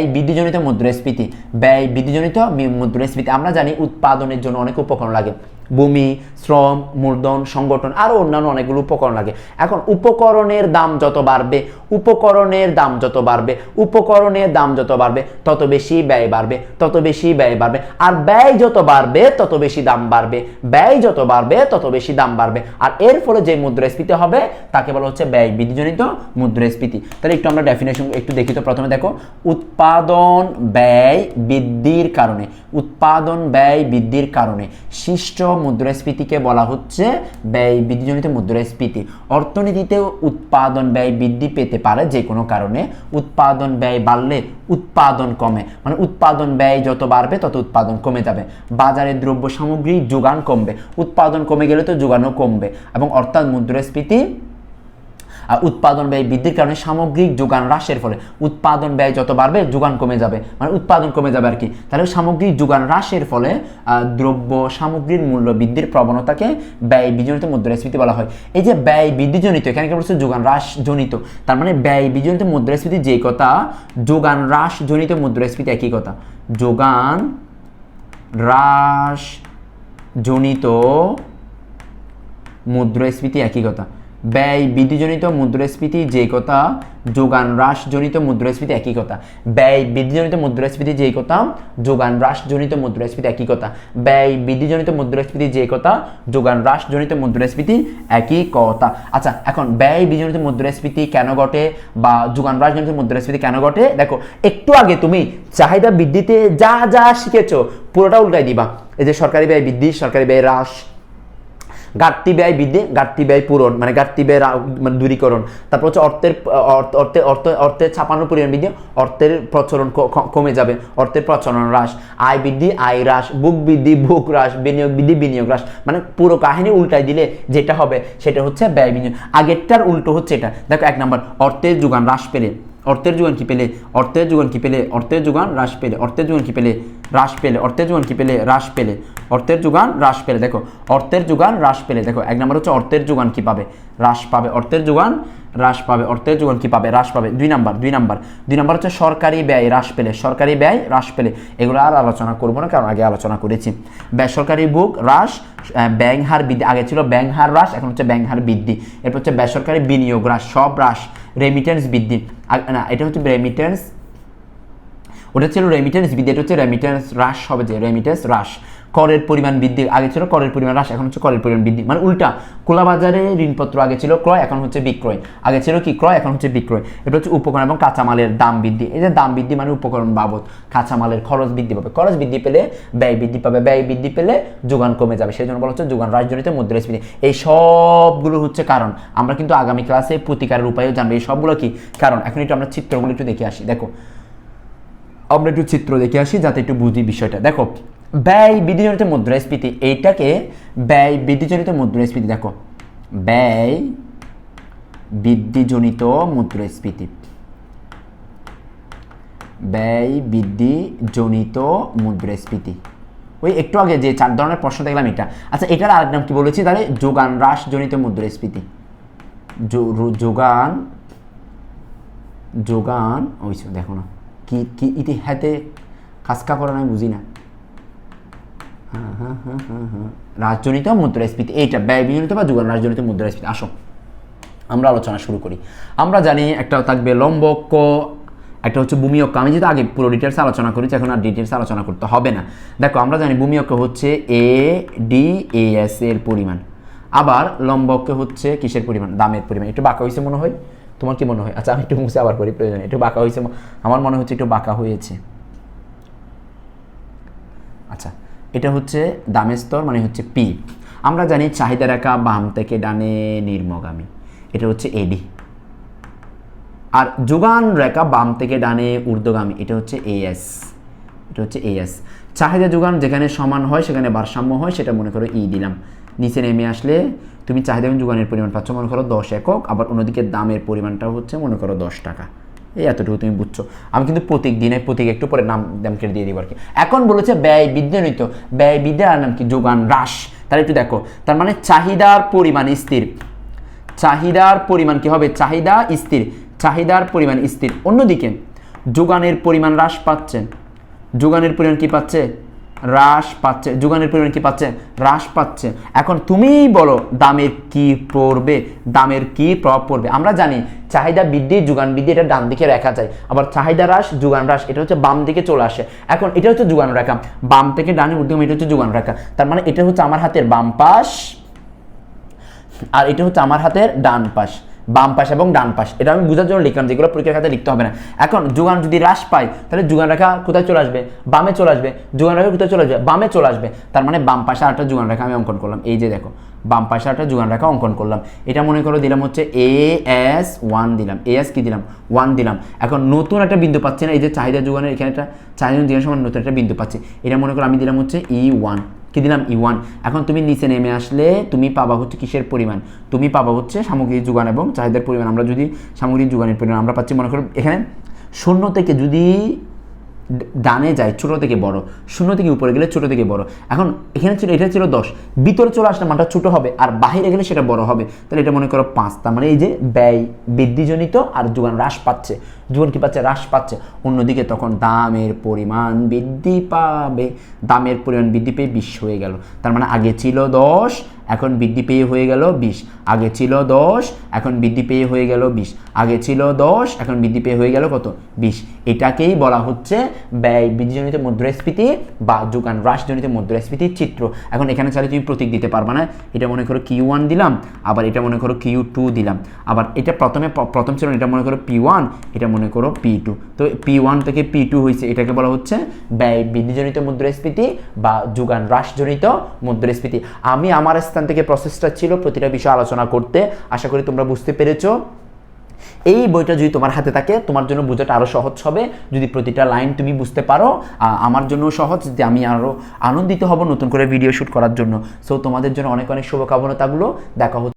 ব্যয় বৃদ্ধিজনিত মুদ্রাস্ফীতি ব্যয় বৃদ্ধিজনিত মুদ্রাস্ফীতি। আমরা জানি উৎপাদনের জন্য অনেক উপকরণ লাগে। ভূমি, শ্রম, মূলধন, সংগঠন আরও অন্যান্য অনেকগুলো উপকরণ লাগে। এখন উপকরণের দাম যত বাড়বে, উপকরণের দাম যত বাড়বে, উপকরণের দাম যত বাড়বে, তত বেশি ব্যয় বাড়বে, তত বেশি ব্যয় বাড়বে। আর ব্যয় যত বাড়বে, তত বেশি দাম বাড়বে। ব্যয় যত বাড়বে, তত বেশি দাম বাড়বে। আর এর ফলে যে মুদ্রাস্ফীতি হবে, তাকে বলা হচ্ছে ব্যয় বৃদ্ধিজনিত মুদ্রাস্ফীতি। তাহলে একটু আমরা ডেফিনেশন একটু দেখি তো প্রথমে দেখো। উৎপাদন ব্যয় বৃদ্ধির কারণে, উৎপাদন ব্যয় বৃদ্ধির কারণে, সৃষ্ট মুদ্রাস্ফীতিকে বলা হচ্ছে ব্যয় বৃদ্ধিজনিত মুদ্রাস্ফীতি। অর্থনীতিতে উৎপাদন ব্যয় বৃদ্ধি পেতে পারে যে কোনো কারণে। উৎপাদন ব্যয় বাড়লে উৎপাদন কমে। মানে উৎপাদন ব্যয় যত বাড়বে, তত উৎপাদন কমে যাবে। বাজারে দ্রব্য সামগ্রী যোগান কমবে। উৎপাদন কমে গেলে তো যোগানও কমবে। এবং অর্থাৎ মুদ্রাস্ফীতি উৎপাদন ব্যয় বৃদ্ধির কারণে সামগ্রিক যোগান হ্রাসের ফলে উৎপাদন ব্যয় যত বাড়বে, যোগান কমে যাবে। মানে উৎপাদন কমে যাবে আর কি। তাহলে সামগ্রিক যোগান হ্রাসের ফলে দ্রব্য সামগ্রীর মূল্য বৃদ্ধির প্রবণতাকে ব্যয় বিজনিত মুদ্রাস্ফীতি বলা হয়। এই যে ব্যয় বৃদ্ধিজনিত এখানে কি বলছে যোগান হ্রাস জনিত তার মানে ব্যয় বিজনিত মুদ্রাস্ফীতি যে কথা, যোগান হ্রাস জনিত মুদ্রাস্ফীতি একই কথা। যোগান হ্রাস জনিত মুদ্রাস্ফীতি একই কথা। ব্যয় বৃদ্ধিজনিত মুদ্রাস্ফীতি যে কথা, যোগান হ্রাসজনিত মুদ্রাস্ফীতি একই কথা। ব্যয় বৃদ্ধিজনিত মুদ্রাস্ফীতি যে কথা, যোগান হ্রাসজনিত মুদ্রাস্ফীতি একই কথা। ব্যয় বৃদ্ধিজনিত মুদ্রাস্ফীতি যে কথা, যোগান হ্রাসজনিত মুদ্রাস্ফীতি একই কথা। আচ্ছা এখন ব্যয় বৃদ্ধিজনিত মুদ্রাস্ফীতি কেন ঘটে বা যোগান হ্রাসজনিত মুদ্রাস্ফীতি কেন ঘটে? দেখো, একটু আগে তুমি চাহিদা বৃদ্ধিতে যা যা শিখেছো, পুরোটা উল্টাই দিবা। এই যে সরকারি ব্যয় বৃদ্ধি, সরকারি ব্যয় হ্রাস ঘাটতি ব্যয় বৃদ্ধি ঘাটতি ব্যয় পূরণ মানে ঘাটতি ব্যয় মানে দূরীকরণ। তারপর হচ্ছে অর্থের, অর্থ- অর্থের অর্থ অর্থের ছাপানোর পরিমাণ বৃদ্ধি অর্থের প্রচলন কমে যাবে, অর্থের প্রচলন হ্রাস, আয় বৃদ্ধি, আয় হ্রাস, বুক বৃদ্ধি বুক হ্রাস, বিনিয়োগ বৃদ্ধি, বিনিয়োগ হ্রাস মানে পুরো কাহিনী উল্টাই দিলে যেটা হবে সেটা হচ্ছে ব্যয় বিনিয়োগ। আগেরটার উল্টো হচ্ছে এটা। দেখো এক নম্বর, অর্থের যোগান হ্রাস পেলে। অর্থের যোগান কি পেলে অর্থের যোগান কি পেলে অর্থের যোগান হ্রাস পেলে অর্থের যোগান কি পেলে হ্রাস পেলে অর্থের যোগান কি পেলে হ্রাস পেলে অর্থের যোগান হ্রাস পেলে দেখো অর্থের যোগান হ্রাস পেলে দেখো এক নম্বর হচ্ছে অর্থের যোগান কি পাবে হ্রাস পাবে অর্থের যোগান হ্রাস পাবে অর্থের যোগান কি পাবে হ্রাস পাবে দুই নাম্বার দুই নাম্বার দুই নাম্বার হচ্ছে সরকারি ব্যয় হ্রাস পেলে সরকারি ব্যয় হ্রাস পেলে এগুলো আর আলোচনা করব না কারণ আগে আলোচনা করেছি বেসরকারি বুক হ্রাস আহ, ব্যাংক হার বৃদ্ধি আগে ছিল ব্যাংক হার হ্রাস এখন হচ্ছে ব্যাংক হার বৃদ্ধি এরপর হচ্ছে বেসরকারি বিনিয়োগ হ্রাস সব হ্রাস রেমিটেন্স বৃদ্ধি না এটা হচ্ছে রেমিটেন্স ওটা ছিল রেমিটেন্স বৃদ্ধি এটা হচ্ছে রেমিটেন্স হ্রাস হবে যে রেমিটেন্স হ্রাস। করের পরিমাণ বৃদ্ধি আগে ছিল করের পরিমাণ হ্রাস, এখন হচ্ছে করের পরিমাণ বৃদ্ধি। মানে উল্টা খোলা বাজারে ঋণপত্র আগে ছিল ক্রয়, এখন হচ্ছে বিক্রয়। আগে ছিল কি ক্রয়, এখন হচ্ছে বিক্রয়। এটা হচ্ছে উপকরণ এবং কাঁচামালের দাম বৃদ্ধি। এই যে দাম বৃদ্ধি মানে উপকরণ বাবদ, কাঁচামালের খরচ বৃদ্ধি পাবে। খরচ বৃদ্ধি পেলে ব্যয় বৃদ্ধি পাবে। ব্যয় বৃদ্ধি পেলে যোগান কমে যাবে। সেই জন্য বলা হচ্ছে যোগান রাজজনিত মুদ্রাস্ফীতি। এই সবগুলো হচ্ছে কারণ। আমরা কিন্তু আগামী ক্লাসে প্রতিকারের উপায়ও জানব। এই সবগুলো কি? কারণ। এখন একটু আমরা চিত্রগুলো একটু দেখে আসি। দেখো আমরা একটু চিত্র দেখে আসি, যাতে একটু বুঝি বিষয়টা। দেখো, ব্যয় বৃদ্ধিজনিত মুদ্রাস্ফীতি, এইটাকে ব্যয় বৃদ্ধিজনিত মুদ্রাস্ফীতি, দেখো। ব্যয় বৃদ্ধিজনিত মুদ্রাস্ফীতি। ব্যয় বৃদ্ধিজনিত মুদ্রাস্ফীতি। ওই একটু আগে যে চার ধরনের প্রশ্ন দেখলাম এটা। আচ্ছা এটার আরেক নাম কি বলেছি? তাহলে যোগান হ্রাসজনিত মুদ্রাস্ফীতি। যোগান যোগান, ওই দেখো না। কি কি ইতি ইতিহাতে কাজকা করে আমি বুঝি না। হ্যাঁ হ্যাঁ হ্যাঁ রাজজনিত মুদ্রাস্ফীতি, এইটা ব্যয় বিজনিত বা যোগান রাজজনিত মুদ্রাস্ফীতি। আসো, আমরা আলোচনা শুরু করি। আমরা জানি একটা থাকবে লম্বক্য, একটা হচ্ছে ভূমি অক্ষ আমি যেহেতু আগে পুরো ডিটেলস আলোচনা করেছি, এখন আর ডিটেলস আলোচনা করতে হবে না। দেখো, আমরা জানি ভূমি অক্ষ হচ্ছে এ ডি এ এস এর পরিমাণ। আবার লম্বক্ষ হচ্ছে কিসের পরিমাণ? দামের পরিমাণ। একটু বাঁকা হয়েছে মনে হয়। তোমার কি মনে হয়? আচ্ছা আমি একটু মুছে আবার করি, প্রয়োজন একটু বাঁকা হয়েছে আমার মনে হচ্ছে একটু বাঁকা হয়েছে। আচ্ছা এটা হচ্ছে দামের স্তর মানে হচ্ছে পি। আমরা জানি চাহিদা রেখা বাম থেকে ডানে নির্মগামী। এটা হচ্ছে এডি। আর যোগান রেখা বাম থেকে ডানে ঊর্ধ্বগামী, এটা হচ্ছে এএস। এটা হচ্ছে এএস। চাহিদা যোগান যেখানে সমান হয়, সেখানে ভারসাম্য হয়, সেটা মনে করো ই দিলাম। নিচে নেমে আসলে তুমি চাহিদা এবং যোগানের পরিমাণ পাচ্ছ, মনে করো দশ একক, আবার অন্যদিকে দামের পরিমাণটা হচ্ছে, মনে করো দশ টাকা। এই এতটুকু তুমি বুঝছ। আমি কিন্তু প্রতীক দিনে প্রতীক একটু পরে নাম দাম কেটে দিয়ে দিব আর কি। এখন বলেছে ব্যয় বিদ্যা বিদ্যানিত ব্যয় বিদ্যা নাম কি? যোগান হ্রাস। তাহলে একটু দেখো, তার মানে চাহিদার পরিমাণ স্থির। চাহিদার পরিমাণ কি হবে? চাহিদা স্থির। চাহিদার পরিমাণ স্থির। অন্যদিকে, যোগানের পরিমাণ হ্রাস পাচ্ছে। যোগানের পরিমাণ কি পাচ্ছে? হ্রাস পাচ্ছে, যোগানের পরিমাণ কি পাচ্ছে? হ্রাস পাচ্ছে। এখন তুমিই বলো, দামের কি পড়বে? দামের কি প্রভাব পড়বে? আমরা জানি, চাহিদা বৃদ্ধি, যোগান বৃদ্ধি, এটা ডান দিকে রেখা যায়। আবার চাহিদা হ্রাস, যোগান হ্রাস, এটা হচ্ছে বাম দিকে চলে আসে। এখন এটা হচ্ছে যোগান রেখা। বাম থেকে ডানে ঊর্ধ্বগামী এটা হচ্ছে যোগান রেখা। তার মানে এটা হচ্ছে আমার হাতের বাম পাশ, আর এটা হচ্ছে আমার হাতের ডান পাশ। বাম পাশ এবং ডান পাশ। এটা আমি বোঝার জন্য লিখলাম যেগুলো পরীক্ষার খাতে লিখতে হবে না। এখন যোগান যদি হ্রাস পায়, তাহলে যোগান রেখা কোথায় চলে আসবে? বামে চলে আসবে। যোগান রেখা কোথায় চলে আসবে? বামে চলে আসবে। তার মানে বাম পাশে আরেকটা যোগান রেখা আমি অঙ্কন করলাম। এই যে দেখো, বাম পাশে একটা যোগান রেখা অঙ্কন করলাম। এটা মনে করো দিলাম হচ্ছে এ এস ওয়ান দিলাম। এ এস কি দিলাম? ওয়ান দিলাম। এখন নতুন একটা বিন্দু পাচ্ছি না, এই যে চাহিদা যোগানের এখানে একটা চাহিদা যোগানের সময় নতুন একটা বিন্দু পাচ্ছি। এটা মনে করো আমি দিলাম হচ্ছে ই ওয়ান কি দিলাম? ই ওয়ান এখন তুমি নিচে নেমে আসলে তুমি পাবা হচ্ছে কিসের পরিমাণ? তুমি পাবা হচ্ছে সামগ্রিক যোগান এবং চাহিদার পরিমাণ। আমরা যদি সামগ্রিক যোগানের পরিমাণ আমরা পাচ্ছি মনে করো এখানে শূন্য থেকে যদি ডানে যায়, ছোটো থেকে বড়। শূন্য থেকে উপরে গেলে ছোটো থেকে বড়। এখন এখানে ছিল, এটা ছিল দশ। ভিতরে চলে আসলে মানটা ছোটো হবে, আর বাহিরে গেলে সেটা বড় হবে। তাহলে এটা মনে করো পাঁচ। তার মানে এই যে ব্যয় বৃদ্ধিজনিত আর যোগান হ্রাস পাচ্ছে। যোগান কি পাচ্ছে? হ্রাস পাচ্ছে। অন্যদিকে তখন দামের পরিমাণ বৃদ্ধি পাবে। দামের পরিমাণ বৃদ্ধি পেয়ে বিশ হয়ে গেল। তার মানে আগে ছিল দশ এখন বৃদ্ধি পেয়ে হয়ে গেল বিশ। আগে ছিল দশ, এখন বৃদ্ধি পেয়ে হয়ে গেল বিশ। আগে ছিল দশ, এখন বৃদ্ধি পেয়ে হয়ে গেল কত? বিশ। এটাকেই বলা হচ্ছে ব্যয় বৃদ্ধিজনিত মুদ্রাস্ফীতি বা যোগান হ্রাসজনিত মুদ্রাস্ফীতির চিত্র। এখন এখানে চাইলে তুমি প্রতীক দিতে পারবা না। এটা মনে করো কিউ ওয়ান দিলাম, আবার এটা মনে করো কিউ টু দিলাম। আবার এটা প্রথমে প্রথম ছিল এটা মনে করো পি ওয়ান এটা মনে করো পি টু তো পি ওয়ান থেকে পি টু হয়েছে এটাকে বলা হচ্ছে ব্যয় বৃদ্ধিজনিত মুদ্রাস্ফীতি বা যোগান হ্রাসজনিত মুদ্রাস্ফীতি। আমি আমার স্থান থেকে প্রসেসটা ছিল প্রতিটা বিষয় আলোচনা করতে। আশা করি তোমরা বুঝতে পেরেছ। এই বইটা যদি তোমার হাতে থাকে, তোমার জন্য বোঝাটা আরও সহজ হবে। যদি প্রতিটা লাইন তুমি বুঝতে পারো আমার জন্য সহজ যে আমি আরও আনন্দিত হব নতুন করে ভিডিও শ্যুট করার জন্য। সো তোমাদের জন্য অনেক অনেক শুভকামনা থাকল। দেখা হচ্ছে